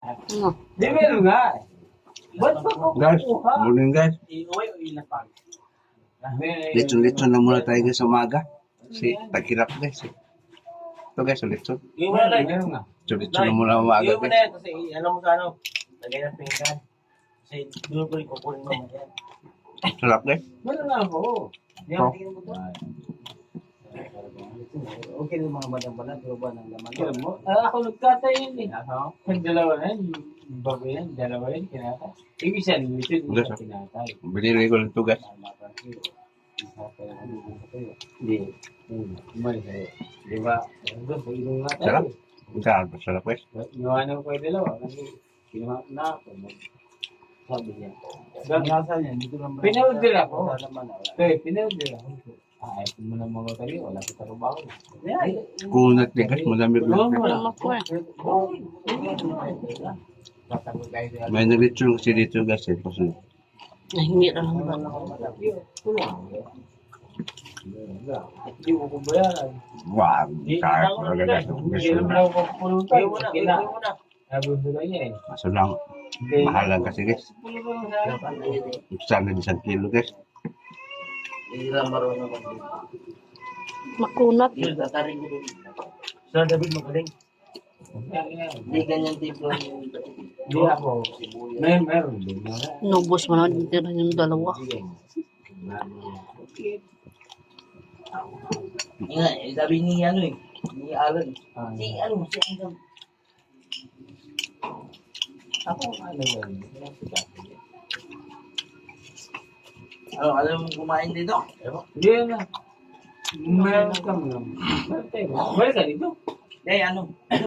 Ano? Di meron nga. Ba't pa Guys, kukuha? morning guys. Iuwi o ilapag? Litson-litson na muna tayo guys sa umaga. Si tagkirap guys. Ito guys, litson. Iuwi na. Meron nga. Litson na muna umaga na guys. yan kasi ano mo sa ano. Lagay ng pinggan. Kasi doon ko rin kukunin mo yan. Sarap guys. Meron nga ako. Yan, tingnan mo to. Okay na mga badang-badang, pero ba ng laman? Alam mo, ah, ako nagkatay yun eh. Ako? Yung dalawa na yun, yung bago yan, dalawa yun, kinatay. Ibig sabihin, ito yung sir. kinatay. Binili ko ito guys. Hindi. Di ba? Tayo. Sarap. Sarap, sarap guys. Iwanan ko yung dalawa. Kasi, kinuha na ako. Sabi niya. Dito lang ba? Pinaudil ako. Okay, pinaudil ako. Ah, ayaw mo na mga tayo. Wala sa trabaho. Kunat din wala. Wala. Tatagod tayo sa May nalitson kasi dito guys. Eh. Kasi Nahingi lang ba? Bayaran. wow, kaya talaga na. na, na. kanya eh. Kaso lang, mahal lang kasi guys. Sana isang kilo guys. Hindi lang marunong mag Makunat. Yun, tatarin ko doon. Sa David magaling. Hindi ganyan tipo yung Hindi ako. Meron, meron. Nubos mo na dito na yung dalawa. Nga, eh, sabi ni ano eh, ni Alan. Ah, Si ano, si Alan. Ako, ano yun? Ano, alam mo kumain dito? Ewan. Hindi na. Meron kami. Meron tayo. Meron ka dito. Eh, ano?